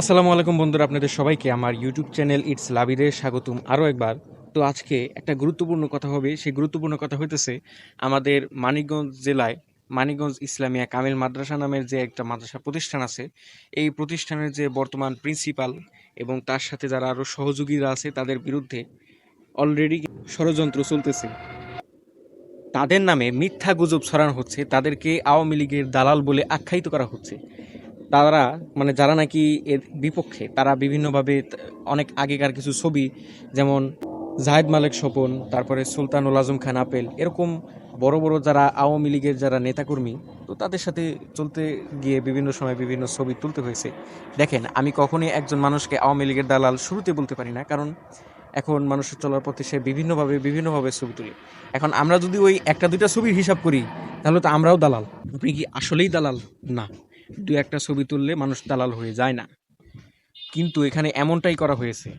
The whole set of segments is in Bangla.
আসসালামু আলাইকুম বন্ধুরা, আপনাদের সবাইকে আমার ইউটিউব চ্যানেল ইটস লাবিরে স্বাগতম আরও একবার। তো আজকে একটা গুরুত্বপূর্ণ কথা হবে, সেই গুরুত্বপূর্ণ কথা হইতেছে আমাদের মানিকগঞ্জ জেলায় মানিকগঞ্জ ইসলামিয়া কামিল মাদ্রাসা নামের যে একটা মাদ্রাসা প্রতিষ্ঠান আছে, এই প্রতিষ্ঠানের যে বর্তমান প্রিন্সিপাল এবং তার সাথে যারা আরও সহযোগীরা আছে, তাদের বিরুদ্ধে অলরেডি ষড়যন্ত্র চলতেছে। তাদের নামে মিথ্যা গুজব ছড়ানো হচ্ছে, তাদেরকে আওয়ামী লীগের দালাল বলে আখ্যায়িত করা হচ্ছে। তারা মানে যারা নাকি এর বিপক্ষে, তারা বিভিন্নভাবে অনেক আগেকার কিছু ছবি, যেমন জাহেদ মালেক স্বপন, তারপরে সুলতানুল আজম খান আপেল, এরকম বড় বড় যারা আওয়ামী লীগের যারা নেতাকর্মী, তো তাদের সাথে চলতে গিয়ে বিভিন্ন সময় বিভিন্ন ছবি তুলতে হয়েছে। দেখেন, আমি কখনোই একজন মানুষকে আওয়ামী লীগের দালাল শুরুতে বলতে পারি না, কারণ এখন মানুষের চলার পথে সে বিভিন্নভাবে বিভিন্নভাবে ছবি তুলে। এখন আমরা যদি ওই একটা, দুইটা ছবির হিসাব করি, তাহলে তো আমরাও দালাল। আপনি কি আসলেই দালাল? না। দু একটা ছবি তুললে মানুষ দালাল হয়ে যায় না। কিন্তু এখানে এমনটাই করা হয়েছে।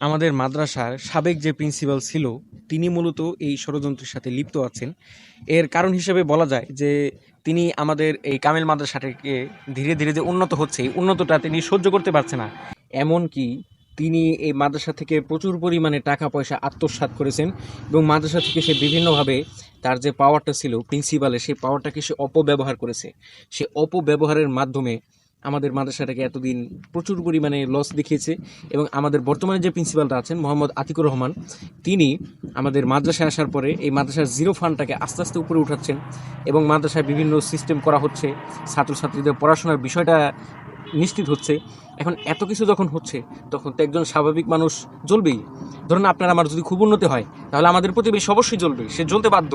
আমাদের মাদ্রাসার সাবেক যে প্রিন্সিপাল ছিল, তিনি মূলত এই ষড়যন্ত্রের সাথে লিপ্ত আছেন। এর কারণ হিসেবে বলা যায় যে, তিনি আমাদের এই কামেল মাদ্রাসাটাকে ধীরে ধীরে যে উন্নত হচ্ছে, এই উন্নতটা তিনি সহ্য করতে পারছে না। এমনকি তিনি এই মাদ্রাসা থেকে প্রচুর পরিমাণে টাকা পয়সা আত্মসাৎ করেছেন এবং মাদ্রাসা থেকে সে বিভিন্নভাবে তার যে পাওয়ারটা ছিল প্রিন্সিপালের সেই পাওয়ারটাকে সে অপব্যবহার করেছে। সে অপব্যবহারের মাধ্যমে আমাদের মাদ্রাসাটাকে এতদিন প্রচুর পরিমাণে লস দেখিয়েছে এবং আমাদের বর্তমানে যে প্রিন্সিপালটা আছেন, মোহাম্মদ আতিকুর রহমান, তিনি আমাদের মাদ্রাসায় আসার পরে এই মাদ্রাসার জিরো ফান্ডটাকে আস্তে আস্তে উপরে উঠাচ্ছেন এবং মাদ্রাসায় বিভিন্ন সিস্টেম করা হচ্ছে। ছাত্রছাত্রীদের পড়াশোনার বিষয়টা নিশ্চিত হচ্ছে। এখন এত কিছু যখন হচ্ছে, তখন তো একজন স্বাভাবিক মানুষ জ্বলবেই। ধরুন আপনার আমার যদি খুব উন্নতি হয়, তাহলে আমাদের প্রতিবেশী অবশ্যই জ্বলবে, সে জ্বলতে বাধ্য।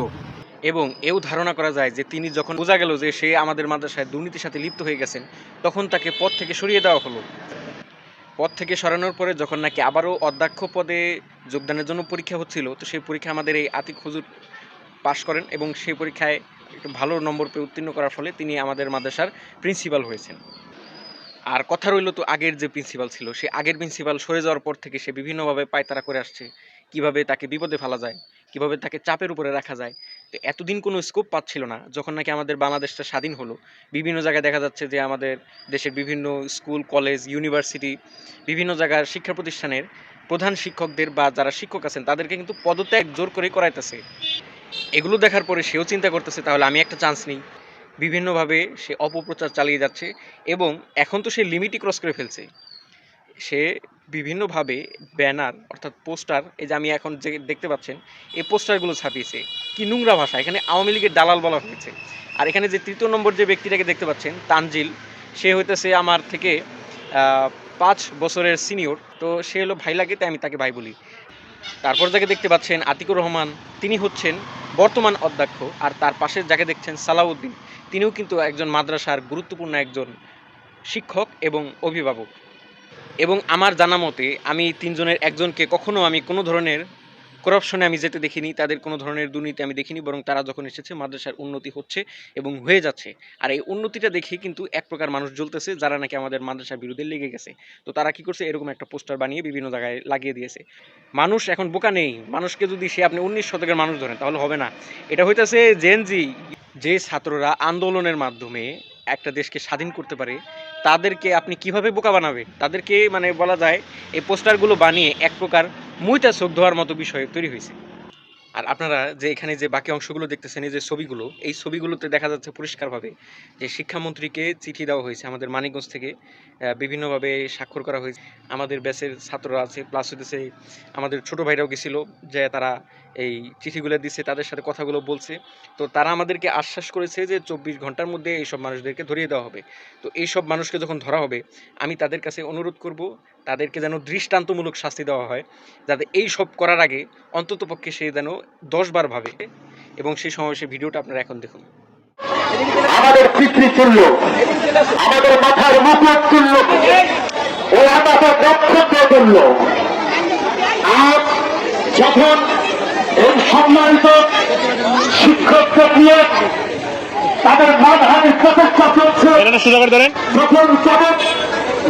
এবং এও ধারণা করা যায় যে তিনি যখন বোঝা গেল যে সে আমাদের মাদ্রাসায় দুর্নীতির সাথে লিপ্ত হয়ে গেছেন, তখন তাকে পদ থেকে সরিয়ে দেওয়া হলো। পদ থেকে সরানোর পরে যখন নাকি আবারও অধ্যক্ষ পদে যোগদানের জন্য পরীক্ষা হচ্ছিল, তো সেই পরীক্ষা আমাদের এই আতিক হুজুর পাশ করেন এবং সেই পরীক্ষায় একটু ভালো নম্বর পেয়ে উত্তীর্ণ করার ফলে তিনি আমাদের মাদ্রাসার প্রিন্সিপাল হয়েছেন। আর কথা রইল তো আগের যে প্রিন্সিপাল ছিল, সে আগের প্রিন্সিপাল সরে যাওয়ার পর থেকে সে বিভিন্নভাবে পায়তারা করে আসছে। কীভাবে তাকে বিপদে ফেলা যায়, কীভাবে তাকে চাপের উপরে রাখা যায়। তো এতদিন কোনো স্কোপ পাচ্ছিল না, যখন নাকি আমাদের বাংলাদেশটা স্বাধীন হলো। বিভিন্ন জায়গায় দেখা যাচ্ছে যে আমাদের দেশের বিভিন্ন স্কুল কলেজ ইউনিভার্সিটি বিভিন্ন জায়গার শিক্ষা প্রতিষ্ঠানের প্রধান শিক্ষকদের বা যারা শিক্ষক আছেন, তাদেরকে কিন্তু পদত্যাগ জোর করে করাইতেছে। এগুলো দেখার পরে সেও চিন্তা করতেছে, তাহলে আমি একটা চান্স নিই। বিভিন্নভাবে সে অপপ্রচার চালিয়ে যাচ্ছে এবং এখন তো সে লিমিটই ক্রস করে ফেলছে। সে বিভিন্নভাবে ব্যানার অর্থাৎ পোস্টার, এই যে আমি এখন যে দেখতে পাচ্ছেন, এই পোস্টারগুলো ছাপিয়েছে। কি নোংরা ভাষা, এখানে আওয়ামী লীগের দালাল বলা হয়েছে। আর এখানে যে তৃতীয় নম্বর যে ব্যক্তিটাকে দেখতে পাচ্ছেন, তানজিল, সে হইতেছে আমার থেকে পাঁচ বছরের সিনিয়র তো সে হলো ভাই লাগে তাই আমি তাকে ভাই বলি। তারপর যাকে দেখতে পাচ্ছেন, আতিকুর রহমান, তিনি হচ্ছেন বর্তমান অধ্যক্ষ আর তার পাশে যাকে দেখছেন সালাউদ্দিন, তিনিও কিন্তু একজন মাদ্রাসার গুরুত্বপূর্ণ একজন শিক্ষক এবং অভিভাবক। এবং আমার জানা মতে, আমি তিনজনের একজনকে কখনো আমি কোনো ধরনের করাপশনে আমি যেতে দেখিনি, তাদের কোনো ধরনের দুর্নীতি আমি দেখিনি, বরং তারা যখন এসেছে, মাদ্রাসার উন্নতি হচ্ছে এবং হয়ে যাচ্ছে। আর এই উন্নতিটা দেখে কিন্তু এক প্রকার মানুষ জ্বলতেছে, যারা নাকি আমাদের মাদ্রাসার বিরুদ্ধে লেগে গেছে। তো তারা কি করছে? এরকম একটা পোস্টার বানিয়ে বিভিন্ন জায়গায় লাগিয়ে দিয়েছে। মানুষ এখন বোকা নেই। মানুষকে যদি সে আপনি উনিশ শতকের মানুষ ধরেন, তাহলে হবে না। এটা হইতেছে জেনজি যে ছাত্ররা আন্দোলনের মাধ্যমে একটা দেশকে স্বাধীন করতে পারে, তাদেরকে আপনি কীভাবে বোকা বানাবে? তাদেরকে মানে বলা যায়, এই পোস্টারগুলো বানিয়ে এক প্রকার মুইতা চোখ ধোয়ার মতো বিষয় তৈরি হয়েছে। আর আপনারা যে এখানে যে বাকি অংশগুলো দেখতেছেন, এই যে ছবিগুলো, এই ছবিগুলোতে দেখা যাচ্ছে পরিষ্কারভাবে যে শিক্ষামন্ত্রীকে চিঠি দেওয়া হয়েছে, আমাদের মানিকগঞ্জ থেকে বিভিন্নভাবে স্বাক্ষর করা হয়েছে। আমাদের ব্যাচের ছাত্ররা আছে প্লাস হইতেছে আমাদের ছোট ভাইরাও গেছিল, যে তারা এই চিঠিগুলো দিচ্ছে তাদের সাথে কথাগুলো বলছে। তো তারা আমাদেরকে আশ্বাস করেছে যে চব্বিশ ঘণ্টার মধ্যে এইসব মানুষদেরকে ধরিয়ে দেওয়া হবে। তো এইসব মানুষকে যখন ধরা হবে, আমি তাদের কাছে অনুরোধ করব তাদেরকে যেন দৃষ্টান্তমূলক শাস্তি দেওয়া হয় যাতে এই সব করার আগে অন্ততপক্ষে সে যেন দশবার ভাবে এবং সেই সময় সে ভিডিওটা আপনারা এখন দেখুন। আমাদের পিতৃতুল্য আমাদের মাথার মুকুট তুল্য ও আমাদের নক্ষত্র তুল্য আজ যখন এই সম্মানিত শিক্ষককে দিয়ে তাদের মানহানির প্রচেষ্টা চলছে যখন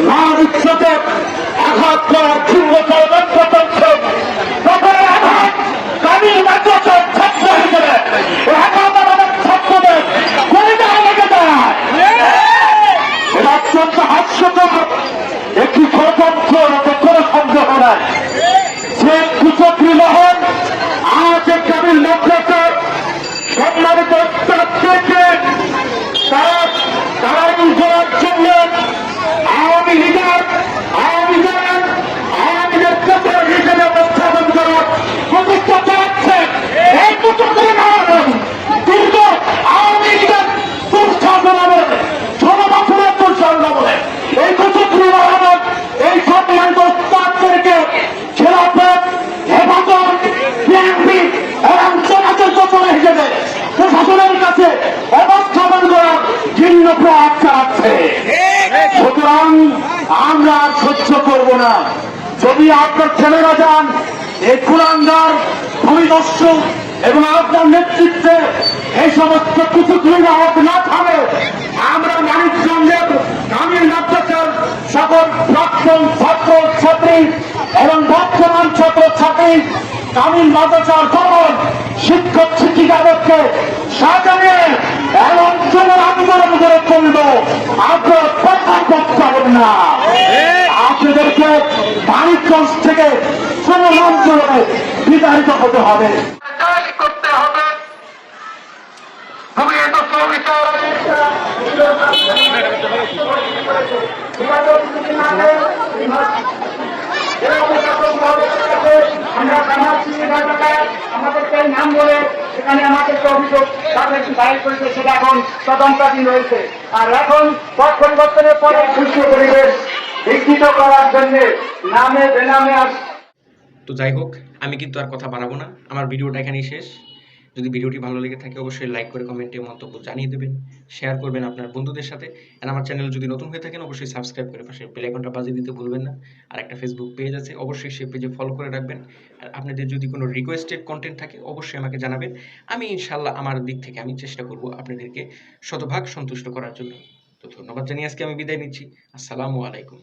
মার ইচ্ছাতে আঘাত করার চিহ্ন ষড়যন্ত্র চলছে সকলে আঘাত, কামিল মাদ্রাসার ছাত্র হিসেবে ঢাকা আমাদের ছাত্রদের কলিদায় লেগে যায় একটি ষড়যন্ত্র এতে সন্দেহ নাই ভিন্ন প্রয়াস চালাচ্ছে সুতরাং আমরা আর সহ্য করব না। যদি আপনার ছেলেরা যান, এই কুলাঙ্গার, ভূমিদস্যু এবং আপনার নেতৃত্বে এই সমস্ত কিছু দুর্নাহক না থামে, আমরা মানিকগঞ্জের গ্রামীণ মাদ্রাসার সকল প্রাক্তন ছাত্র ছাত্রী এবং বর্তমান ছাত্র ছাত্রী গ্রামীণ মাদ্রাসার সকল শিক্ষক, শিক্ষিকাদেরকে সাজানে যুবর আন্দোলন করে চলব আপনার কথা করতে হবে না। আপনাদেরকে মানিকগঞ্জ থেকে শ্রমণ বিতাড়িত হতে হবে। করতে আমরা সমাজ আমাদেরকে নাম বলে সেখানে আমাদেরকে অভিযোগ তাদের ফাইল করেছে সেটা এখন তদন্তাধীন রয়েছে। আর এখন পথ পরিবর্তনের পরে সুস্থ পরিবেশ বিকৃত করার জন্য নামে বেনামে আস তো যাই হোক, আমি কিন্তু আর কথা বাড়াবো না। আমার ভিডিওটা এখানেই শেষ। যদি ভিডিওটি ভালো লেগে থাকে, অবশ্যই লাইক করে কমেন্টে মন্তব্য জানিয়ে দেবেন শেয়ার করবেন আপনার বন্ধুদের সাথে আর আমার চ্যানেল যদি নতুন হয়ে থাকেন, অবশ্যই সাবস্ক্রাইব করে পাশে বেল আইকনটা বাজিয়ে দিতে ভুলবেন না, আর একটা ফেসবুক পেজ আছে, অবশ্যই সেই পেজে ফলো করে রাখবেন, আর আপনাদের যদি কোনো রিকোয়েস্টেড কন্টেন্ট থাকে, অবশ্যই আমাকে জানাবেন, আমি ইনশাল্লাহ আমার দিক থেকে আমি চেষ্টা করব আপনাদেরকে শতভাগ সন্তুষ্ট করার জন্য। তো ধন্যবাদ জানিয়ে আজকে আমি বিদায় নিচ্ছি, আসসালামু আলাইকুম।